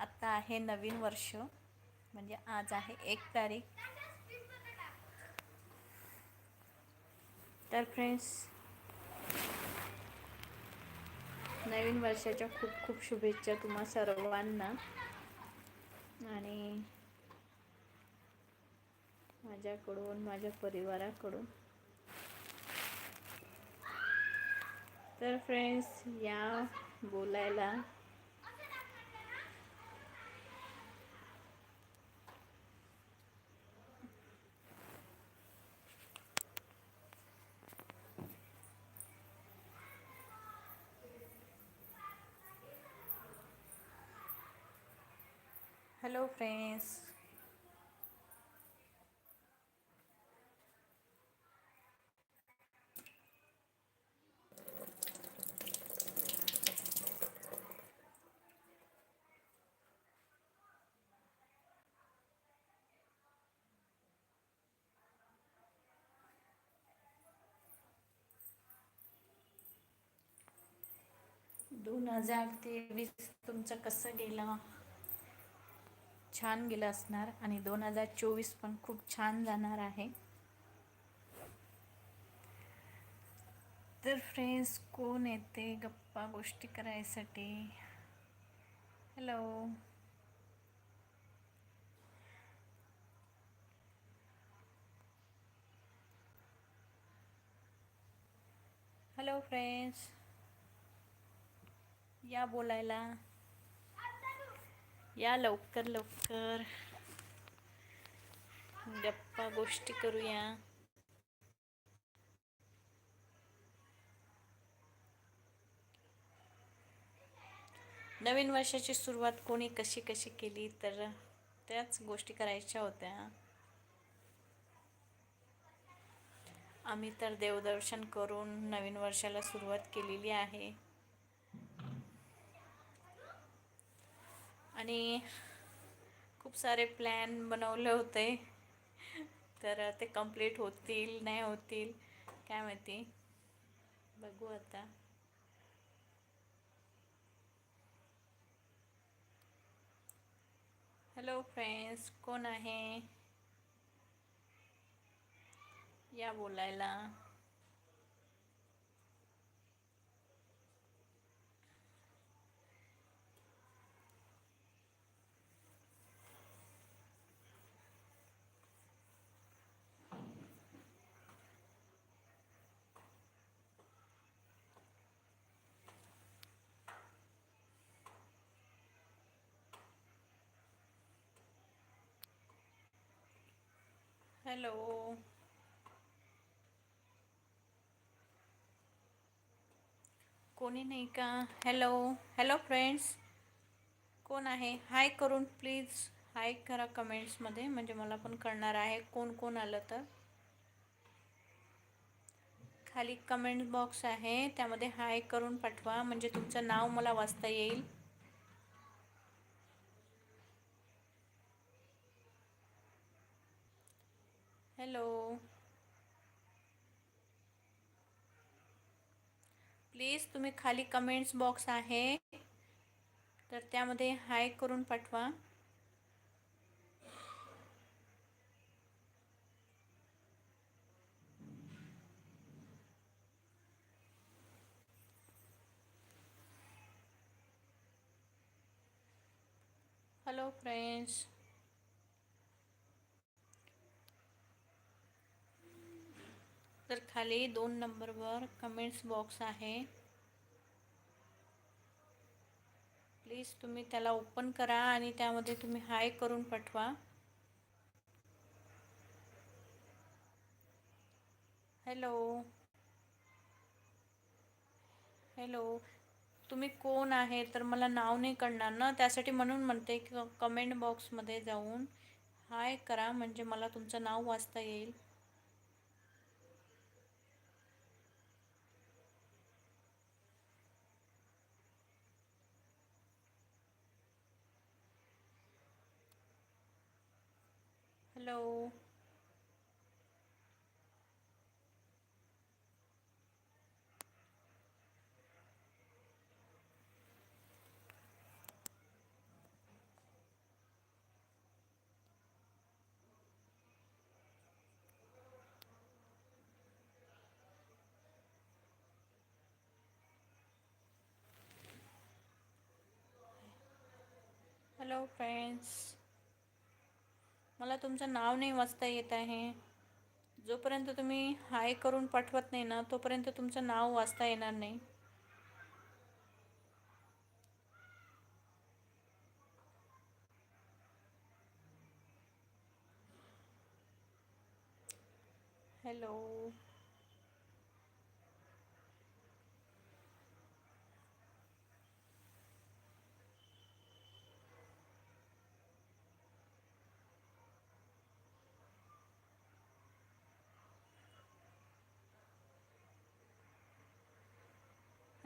आत्ता आहे नवीन वर्ष म्हणजे आज आहे एक तारीख. तर फ्रेंड्स नवीन वर्षाच्या खूप खूप शुभेच्छा तुम्हा सर्वांना. आणि माझ्याकडून माझ्या परिवाराकडून. तर फ्रेंड्स या बोलायला हॅलो फ्रेंड्स दोन हजार तेवीस तुमचं कसं गेलं? छान गेलं असणार आणि दोन हजार चोवीस पण खूप छान जाणार आहे. तर फ्रेंड्स कोण येते गप्पा गोष्टी करायसाठी? हॅलो हॅलो फ्रेंड्स या बोलायला. या लवकर लवकर. गप्पा गोष्टी करूया. नवीन वर्षाची सुरुवात कोणी कशी कशी केली तर त्याच गोष्टी करायच्या होत्या. आम्ही तर देवदर्शन करून नवीन वर्षाला सुरुवात केलेली आहे. आणि खूप सारे प्लॅन बनवले होते. तर ते कंप्लीट होतील नाही होतील काय माहिती. बघू आता. हॅलो फ्रेंड्स कोण आहे? या बोलायला. हॅलो. कोणी नाही का? हॅलो. Hello friends. कोण आहे? हाय करून प्लीज. हाय करा कमेंट्समध्ये म्हणजे मला पण कळणार आहे कोण कोण आलं तर. खाली कमेंट बॉक्स आहे. त्यामध्ये हाय करून पाठवा. म्हणजे तुमचं नाव मला वाचता येईल. हॅलो प्लीज तुम्ही खाली कमेंट्स बॉक्स आहे. तर त्यामध्ये हाय करून पाठवा. हॅलो फ्रेंड्स तर खाली दोन नंबरवर कमेंट्स बॉक्स आहे. प्लीज तुम्ही त्याला ओपन करा आणि त्यामध्ये तुम्ही हाय करून पाठवा. हॅलो हॅलो तुम्ही कोण आहे तर मला नाव नाही कळणार ना? त्यासाठी म्हणून म्हणते की कमेंट बॉक्समध्ये जाऊन हाय करा म्हणजे मला तुमचं नाव वाचता येईल. Hello. Hello friends. मला तुमचं नाव नाही वाचता येत आहे. जोपर्यंत तुम्ही हाय करून पाठवत नाही ना तोपर्यंत तुमचं नाव वाचता येणार नाही. हॅलो.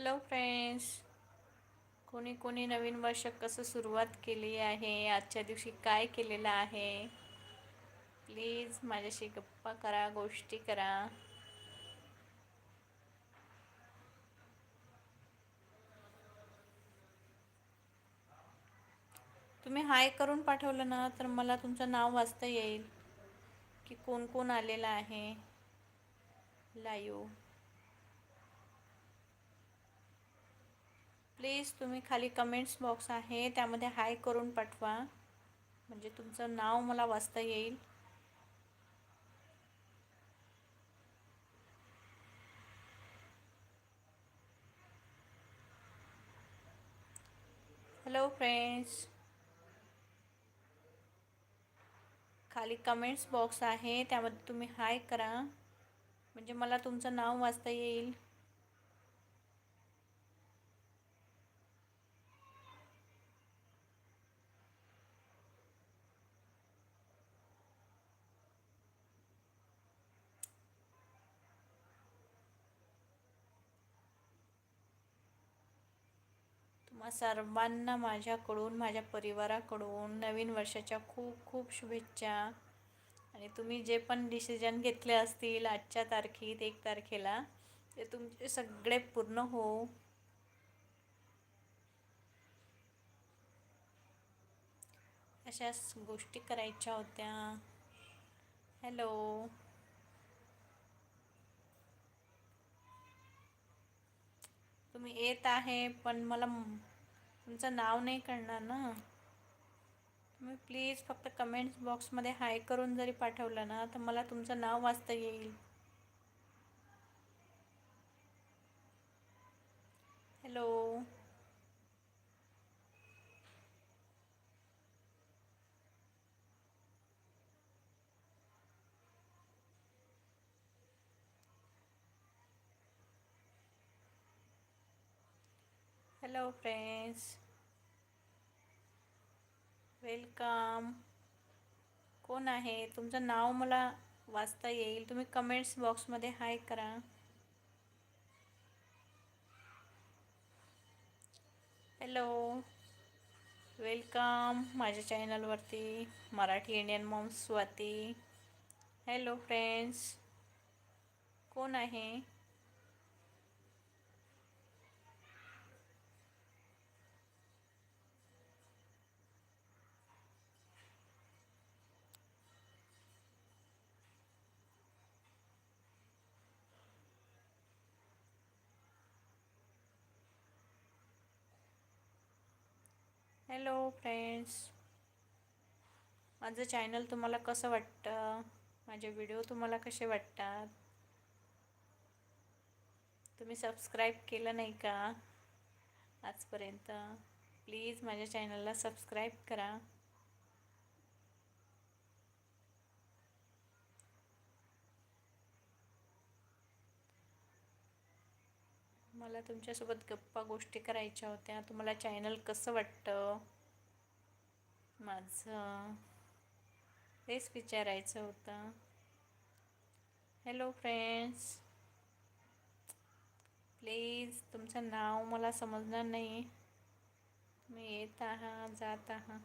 हॅलो फ्रेंड्स कोणी कोणी नवीन वर्ष कसं सुरुवात केली आहे? आजच्या दिवशी काय केलेलं आहे? प्लीज माझ्याशी गप्पा करा गोष्टी करा. तुम्ही हाय करून पाठवलं ना तर मला तुमचं नाव वाचता येईल की कोण कोण आलेलं आहे. लाईव्ह प्लीज तुम्ही खाली कमेंट्स बॉक्स आहे त्यामध्ये हाय करून पाठवा. म्हणजे तुमचं नाव मला वाचता येईल. हॅलो फ्रेंड्स खाली कमेंट्स बॉक्स आहे त्यामध्ये तुम्ही हाय करा. म्हणजे मला तुमचं नाव वाचता येईल. तुम्हा सर्वांना माझ्याकडून माझ्या परिवाराकडून नवीन वर्षाच्या खूप खूप शुभेच्छा. आणि तुम्ही जे पण डिसिजन घेतले असतील आजच्या तारखेत एक तारखेला ते तुमचे सगळे पूर्ण हो. अशाच गोष्टी करायच्या होत्या. हॅलो. तुम्ही येत आहे पण मला तुमचं नाव नाही कळणार ना. तुम्ही प्लीज फक्त कमेंट्स बॉक्समध्ये हाय करून जरी पाठवलं ना तर मला तुमचं नाव वाचता येईल. हॅलो हॅलो फ्रेंड्स वेलकम कोण आहे? तुमचं नाव मला वाचता येईल. तुम्ही कमेंट्स बॉक्समध्ये हाय करा. हॅलो वेलकम माझ्या चॅनलवरती Marathi Indian mom Swati hello friends कोण आहे? हॅलो फ्रेंड्स माझं चॅनल तुम्हाला कसं वाटतं? माझे व्हिडिओ तुम्हाला कसे वाटतात? तुम्ही सबस्क्राईब केलं नाही का? आजपर्यंत प्लीज माझ्या चॅनलला सबस्क्राईब करा. मला तुमच्यासोबत गप्पा गोष्टी करायच्या होत्या. तुम्हाला चॅनल कसं वाटतं? माझं हेच विचारायचं होतं. हॅलो फ्रेंड्स प्लीज तुमचं नाव मला समजणार नाही. तुम्ही येत आहात जात आहात.